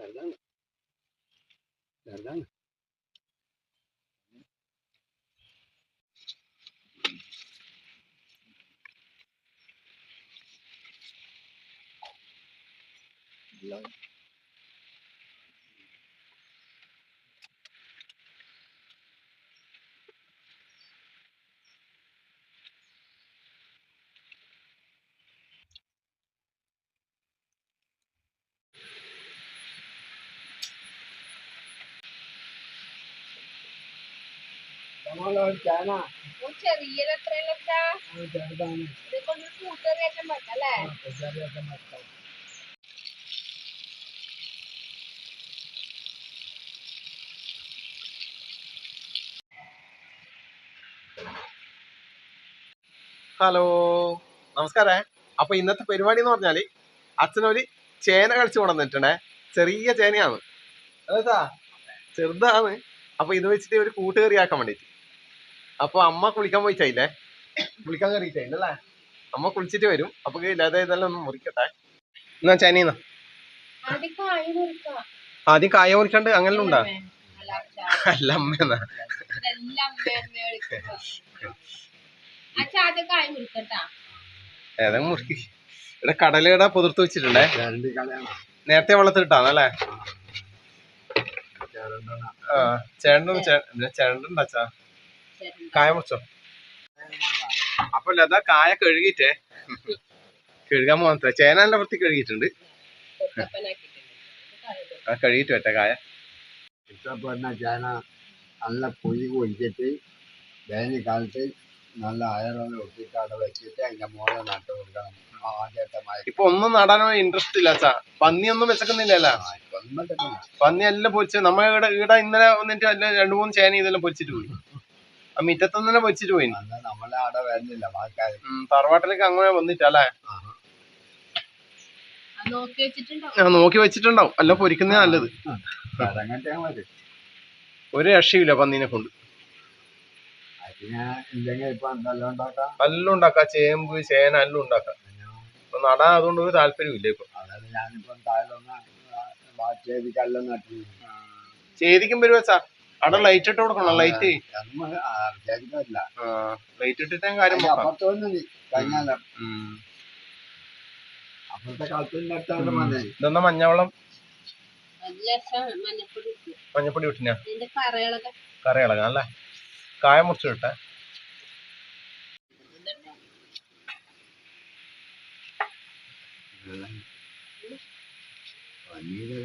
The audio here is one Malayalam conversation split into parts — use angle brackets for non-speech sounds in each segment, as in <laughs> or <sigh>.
ചെറുതാണ് ചെറുതാണ് ചേന ചെറിയത് എത്രയല്ലച്ചാ ചെറുതാണ് ഹലോ നമസ്കാരം. അപ്പൊ ഇന്നത്തെ പരിപാടി എന്ന് പറഞ്ഞാൽ അച്ഛനൊരു ചേന കളിച്ചു കൊണ്ടുവന്നിട്ടുണ്ടേ. ചെറിയ ചേനയാണ്. അതാ ചെറുതാണ്. അപ്പൊ ഇത് വെച്ചിട്ട് ഒരു കൂട്ടുകറിയാക്കാൻ വേണ്ടിട്ട് അപ്പൊ അമ്മ കുളിക്കാൻ പോയിട്ടായില്ലേ? കുളിക്കാൻ കയറിയിട്ടായില്ലേ അമ്മ കുളിച്ചിട്ട് വരും. അപ്പൊ ഇല്ലാതെ ഇതെല്ലാം ഒന്ന് മുറിക്കട്ടെ. എന്നാ ചേനീന്ന ആദ്യം കായ മുറിക്കാം. ആദ്യം കായ മുറിക്കാണ്ട് അങ്ങനെ ഉണ്ടാ? അല്ല അമ്മ ഏതാ മുറുക്കി ഇവിടെ കടലയുടെ പുതിർത്ത് വെച്ചിട്ടുണ്ടേ. നേരത്തെ വെള്ളത്തിട്ടാന്നല്ലേ ആ ചേട്ടൻ ചേട്ടനുണ്ട് അച്ഛാ. കായ മുറിച്ചോ അപ്പൊ ലത കായ കഴുകിട്ടേ കഴുകാൻ പോകാൻ ചേനന്റെ വൃത്തി കഴുകിയിട്ടുണ്ട്. ആ കഴുകിട്ട് വെട്ടെ കായ. ഇഷ്ടപ്പെടുന്ന ചേന നല്ല പുളി ഒഴിച്ചിട്ട് വേനൽക്കാലത്ത് നല്ല അയറൊന്ന് ഒട്ടിട്ട് അവിടെ വെച്ചിട്ട് അതിന്റെ മുകളിൽ നട്ടു കൊടുക്കണം. ഇപ്പൊ ഒന്നും നടാനോ ഇൻട്രസ്റ്റ് ഇല്ല അച്ഛാ. പന്നിയൊന്നും വെച്ചക്കുന്നില്ല പന്നി എല്ലാം പൊരിച്ച് നമ്മുടെ ഇവിടെ ഇവിടെ ഇന്നലെ വന്നിട്ട് എല്ലാം രണ്ടു മൂന്ന് ചേന ഇതെല്ലാം പൊരിച്ചിട്ട് പോയി. ആ വെച്ചിട്ട് തന്നെ പോയി നമ്മളെ അവിടെ വരുന്നില്ല തറവാട്ടിലേക്ക് അങ്ങനെ വന്നിട്ടല്ലേ? നോക്കി വെച്ചിട്ടുണ്ടോ? നോക്കി വെച്ചിട്ടുണ്ടാവും. അല്ല പൊരിക്കുന്നേ നല്ലത്. ഒരു രക്ഷയില്ല പന്നീനെ കൊണ്ട്. ഇപ്പൊ എല്ലാം ഉണ്ടാക്കാം. ചേമ്പ് ചേന എല്ലാം ഉണ്ടാക്കാം. നടാൻ അതുകൊണ്ട് ഒരു താല്പര്യമില്ല ഇപ്പൊ. ബാക്കി കല്ലും നട്ടു ചേതിക്കും വരും വെച്ചാ അവിടെ ലൈറ്റ് ഇട്ട് കൊടുക്കണം? ലൈറ്റ് ലൈറ്റ് ഇട്ടിട്ട് ഞാൻ കാര്യം ഇതൊന്നും മഞ്ഞവെള്ളം? മഞ്ഞപ്പൊടി വിട്ടിനാ മഞ്ഞപ്പൊടി ഇട്ടിനാ? ഇതിന്റെ കറകളൊക്കെ. കറി ഇളകാം അല്ലേ കായ മുറിച്ച് പനീര്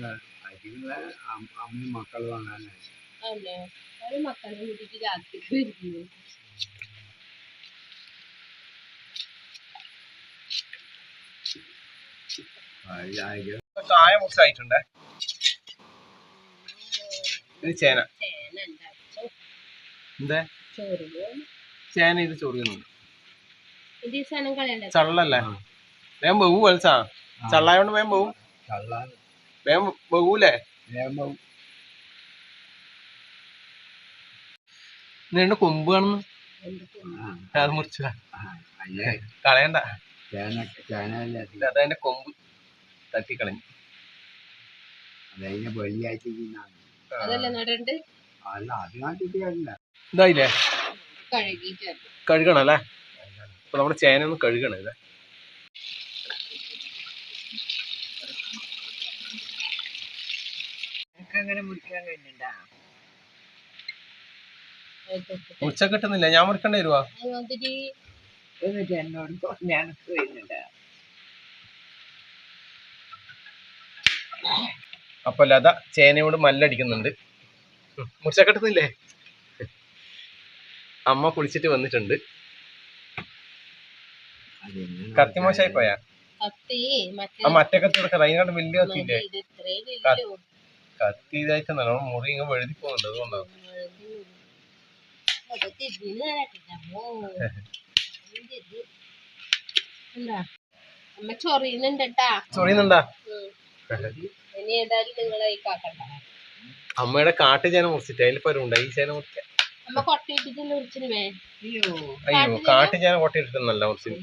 അരികളെ അമ്മയും മക്കളും അങ്ങനെ അല്ലേ ഒരു മക്കളെ കൂട്ടിട്ട് രാത്രിക്ക് വരുന്നു. ചായ മുറിച്ചായിട്ടുണ്ടേ ഇത് ചേന. എന്തേ? ചേന ഇത് ചൊറിയുന്നുണ്ട് ചള്ളല്ലേ? വേഗം ബഹു വലിച്ചാ ചള്ളായോണ്ട് വേഗം ബഹു വേഗം ബഹൂലേ നിയമം നീണ്ട കൊമ്പ് കാണുന്നു. അത് മുറിച്ച കളയണ്ട. അതതിന്റെ കൊമ്പ് തട്ടിക്കളഞ്ഞു. ഇതായില്ലേ? കഴുകണ അല്ലേ? അപ്പൊ നമ്മുടെ ചേന ഒന്ന് കഴുകണം അല്ലേ അങ്ങനെ മുറിക്കാൻ കഴിഞ്ഞിട്ടാ മുറിച്ച കിട്ടുന്നില്ല. ഞാൻ മുറിക്കണ്ട വരുവാ? എന്നോട് ഞാൻ അപ്പൊ ലത ചേനയോട് മല്ലടിക്കുന്നുണ്ട്. മുറിച്ച കിട്ടുന്നില്ലേ? അമ്മ കുളിച്ചിട്ട് വന്നിട്ടുണ്ട്. കത്തി മോശമായി പോയാ? ആ മറ്റേ കത്തി അതിനോട് വലിയ കത്തിയില്ലേ ഇത് ഇത്രയും ക- വലിയ കത്തി ഇതായിട്ട് മുറി ഇങ്ങനെ എഴുതി പോകുന്നുണ്ട് അതുകൊണ്ടാണ് അത് തിരിഞ്ഞ് തരാട്ടില്ലമ്മോ. ഇത് എന്താ അമ്മ ചൊറിയുന്നുണ്ട്? കേട്ടാ ചൊറിയുന്നുണ്ടാ ഇനി ഏതായാലും നിങ്ങളെ ഈ കാക്കണ്ട. അമ്മയുടെ കാട്ടു ചേന മുറിച്ചിട്ട് അതിലിപ്പോ ഒരു ഉണ്ട് ഈ ചേന മുറിച്ച അമ്മ അയ്യോ. കാട്ടു ചേന? കൊട്ടിയിട്ടിട്ടൊന്നല്ല മുറിച്ചിന്.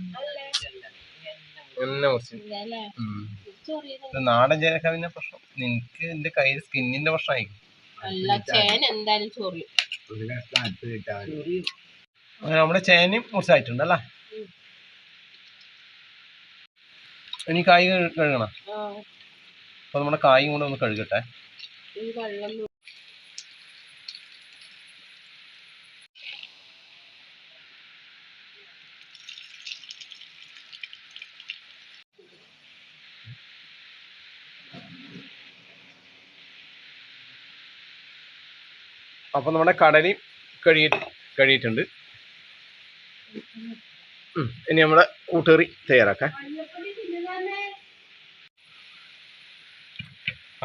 എന്നെ മുറിച്ചിന്. നാടൻ ചേനക്കാവിന്റെ പ്രശ്നം. നിനക്ക് എന്റെ കയ്യിൽ സ്കിന്നിന്റെ പ്രശ്നമായി ചേന എന്തായാലും ചൊറിയും. ഒരു കഷ്ണം കിട്ടാൻ അങ്ങനെ നമ്മുടെ ചേനയും മുറിച്ചായിട്ടുണ്ട് അല്ലേ ഉം. ഇനി കായ് കഴു- കഴുകണം അപ്പൊ നമ്മുടെ കായും കൂടെ ഒന്ന് കഴുകട്ടെ. അപ്പൊ നമ്മുടെ കടലയും കഴുകി കഴുകിയിട്ടുണ്ട്. ഉം. ഇനി നമ്മുടെ കൂട്ടുകറി തയ്യാറാക്കാം.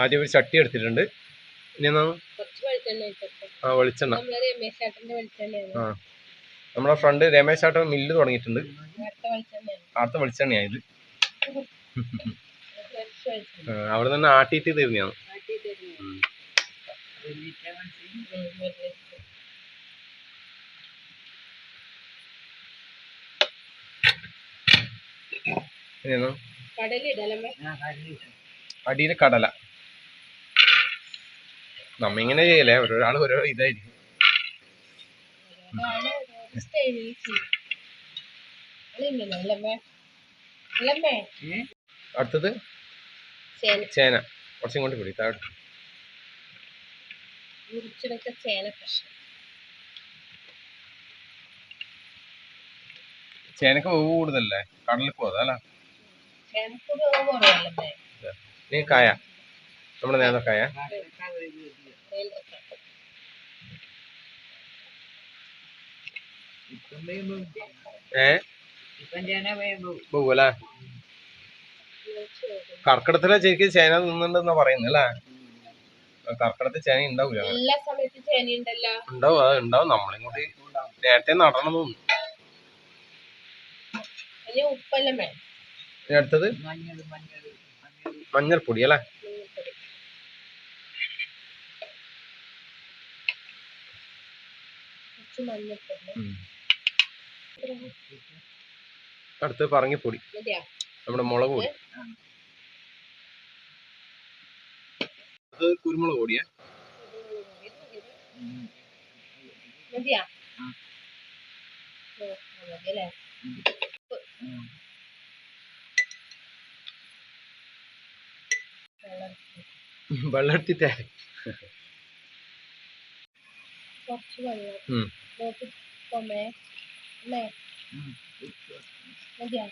ആദ്യം ഒരു ചട്ടി എടുത്തിട്ടുണ്ട്. ഇനി ആ വെളിച്ചെണ്ണ. ആ നമ്മുടെ ഫ്രണ്ട് രമേശ് ആട്ടൻ മില്ല് തുടങ്ങിയിട്ടുണ്ട്. അടുത്ത വെളിച്ചെണ്ണയാണ്. ഇത് വെളിച്ചെണ്ണയായത്. അവിടെ തന്നെ ആട്ടിയിട്ട് തീർന്നതാണ് കടലിടലമ്മേ. അടിയിൽ കടല. നമ്മിങ്ങനെ ചെയ്യലേ ഒരാൾ ഓരോ ഇതായിരിക്കും. അടുത്തത്? ചേന. ചേന. കുറച്ചും കൊണ്ട് പിടി താഴെ മുറിച്ചെടുത്ത ചേന പ്രശ്നം ചേനക്ക് വേവ് കൂടുതലല്ലേ? കടലിൽ പോകാം ചേനക്ക് വേവ് കുറവല്ലമ്മേ നീ കായ. നമ്മുടെ നേന്ത്രക്കായ കായ. ഏ. കർക്കിടത്തിലെ ശരിക്കും ചേന നിന്നുണ്ടെന്നാ പറയുന്നല്ലേ കർക്കിടത്തിൽ ചേന ഉണ്ടാവില്ല എല്ലാ സമയത്തും ചേന ഉണ്ടല്ലോ. ഉണ്ടാവും അത് ഉണ്ടാവും. നമ്മളിങ്ങോട്ട് നേരത്തെ നടണം തോന്നുന്നു. അടുത്തത്? മഞ്ഞൾപ്പൊടി അല്ലേ. അടുത്തത് പറങ്ങിപ്പൊടി നമ്മുടെ മുളക് പൊടി. അത് കുരുമുളക് പൊടിയേ. വെള്ളം വെള്ളം എടുത്തിട്ടേ കുറച്ച് വെള്ളം. മതിയാ?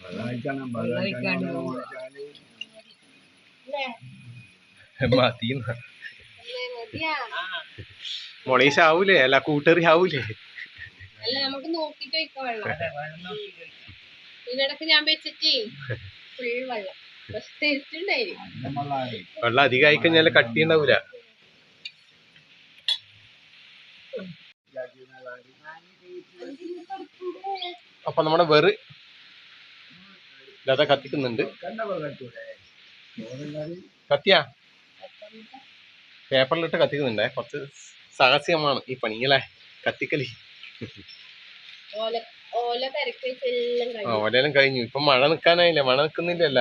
വെള്ളമൊഴിച്ചാൽ അല്ലേ? മതിന്ന് മതിയാ മുളീശ ആവൂലേ അല്ല കൂട്ടറി ആവൂലേ? അല്ല നമുക്ക് നോക്കിട്ട് വെക്കാം വെള്ളം. ഇതിനിടക്ക് ഞാൻ വെച്ചിട്ട് ഫുൾ വെള്ളം. വെള്ളം അധികം കട്ടി ഉണ്ടാവൂല അപ്പൊ നമ്മുടെ വെറ് ലത കത്തിക്കുന്നുണ്ട്. കത്തിയാ? പേപ്പറിലിട്ട് കത്തിക്കുന്നുണ്ടേ. കുറച്ച് സാഹസികമാണ് ഈ പണി അല്ലേ? കത്തിക്കലി. ഓല ഓല കരക്ക് എല്ലാം കഴിഞ്ഞു. ഇപ്പൊ മഴ നിക്കാനായില്ല? മഴ നിക്കുന്നില്ലല്ല.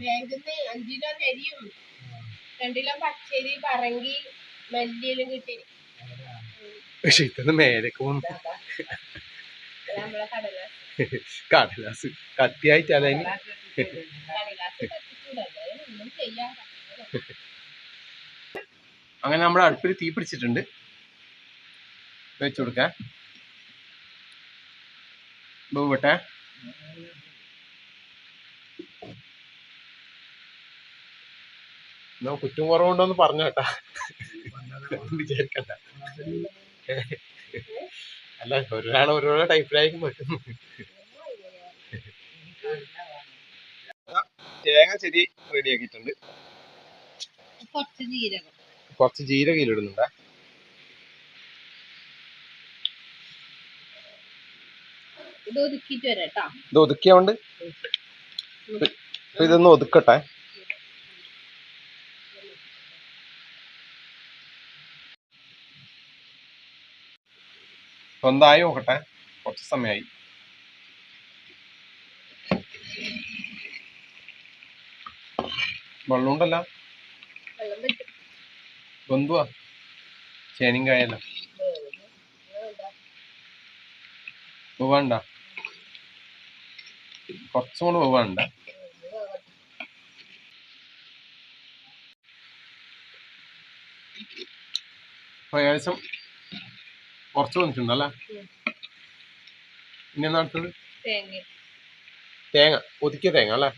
ബാങ്കിന്ന് അഞ്ചു കിലോ കരിയും രണ്ടു കിലോ പച്ചരി പറങ്കി കിട്ടി. പക്ഷെ ഇതൊന്ന് മേലേക്ക് പോകുന്നു നമ്മളെ കടലാസ്. കത്തിയായിട്ട് അതിന്. അങ്ങനെ നമ്മുടെ അടുപ്പിൽ തീ പിടിച്ചിട്ടുണ്ട്. വെച്ചു കൊടുക്കാം ബഹുവട്ടെ എന്നാ കുറ്റം കുറവുണ്ടോന്ന് പറഞ്ഞു കേട്ടാ വിചാരിക്കണ്ട. അല്ല ഒരാൾ ഓരോരോ ടൈപ്പിലായിരിക്കും പറ്റും തേങ്ങ ചെടി റെഡി ആക്കിയിട്ടുണ്ട്. കുറച്ച് ജീരകം. ഇതിലിടുന്നുണ്ട് ഇത് ഒതുക്കിയിട്ട് വരാം കേട്ടോ. ഇത് ഒതുക്കിയോണ്ട് ഇപ്പൊ ഇതൊന്ന് ഒതുക്കട്ടെ. സ്വന്തമായി നോക്കട്ടെ. കുറച്ച് സമയമായി. വെള്ളമുണ്ടല്ല വെള്ളം ഉണ്ടല്ല ബന്ധുവാ ചേനയും കായല്ല. വേണ്ട കുറച്ചും കൂടെ വേണ്ട ഏകദേശം കുറച്ച് വന്നിട്ടുണ്ടല്ലേ. ഇനി എന്നാ അടുത്തത്? തേങ്ങ. തേങ്ങ. ഒതുക്കിയ തേങ്ങ അല്ലേ?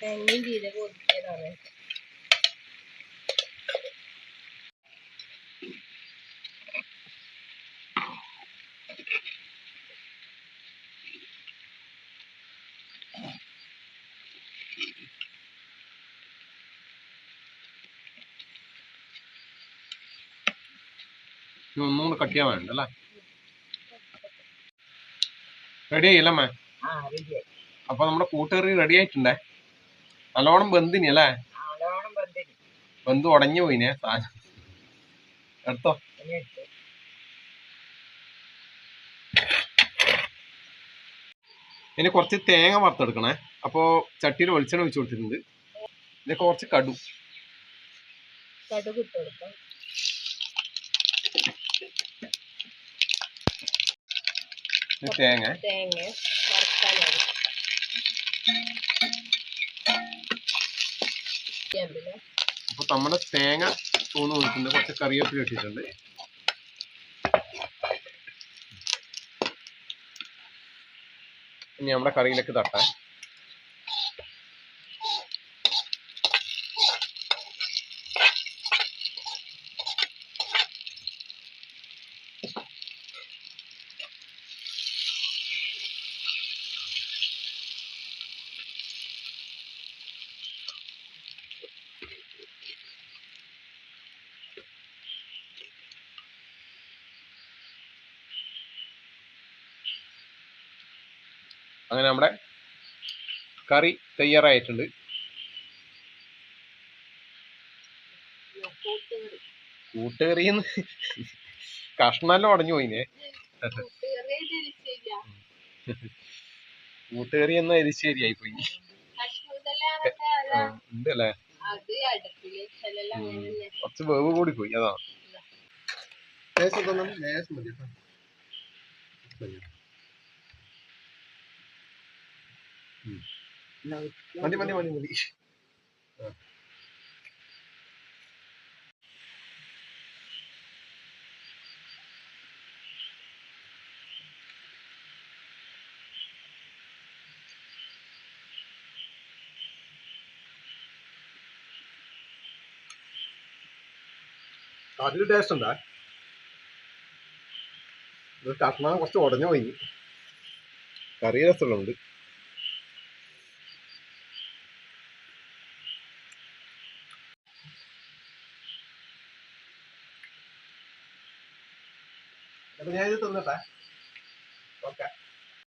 തേങ്ങയും ജീരകം ഒതുക്കിയതാണ്. ഇനി ഒന്നും കട്ട് ചെയ്യാൻ വേണ്ട അല്ലേ? റെഡി ആയില്ലേ അമ്മേ? റെഡിയായി അപ്പൊ നമ്മുടെ കൂട്ടുകറി റെഡി ആയിട്ടുണ്ടേ? നല്ലോണം ബന്ധിനി അല്ലേ? ബന്ധു ഉടഞ്ഞു പോയിനെ സാധനം. എടുത്തോ. ഇനി കുറച്ച് തേങ്ങ വറുത്തെടുക്കണേ. അപ്പോ ചട്ടിയിൽ വെളിച്ചെണ്ണ ഒഴിച്ചു കൊടുത്തിട്ടുണ്ട്. ഇതൊക്കെ കുറച്ച് കടു. കടുക് ഇട്ട് കൊടുക്കാം. തേങ്ങ. തേങ്ങ വറുക്കാനാണ് നമ്മുടെ തേങ്ങ തൂന്ന് കൊടുത്തിട്ടുണ്ട്. കുറച്ച് കറിവേപ്പില ഇട്ടിട്ടുണ്ട്. ഇനി നമ്മുടെ കറിയിലേക്ക് തട്ടാൻ അങ്ങനെ നമ്മുടെ കറി തയ്യാറായിട്ടുണ്ട്. കൂട്ടുകറി കൂട്ടുകറിന്ന് അടഞ്ഞു <laughs> ഉടഞ്ഞു പോയിനെ. <laughs> കൂട്ടുകറി എന്ന എരിശ്ശേരിയായി പോയി ഉണ്ട് അല്ലേ കുറച്ച് വേവ് കൂടി പോയി അതാ ലേശം ലേശം മതി കേട്ടോ. മതി. mandi, മതി മതി മതി മതി. ആ. അതിൽ ടേസ്റ്റ് ഉണ്ടാ? കഷ്ണം കുറച്ച് ഉടഞ്ഞു പോയി. കറി രസമുണ്ട് അപ്പൊ ഞാൻ ഇത് തിന്നട്ടെ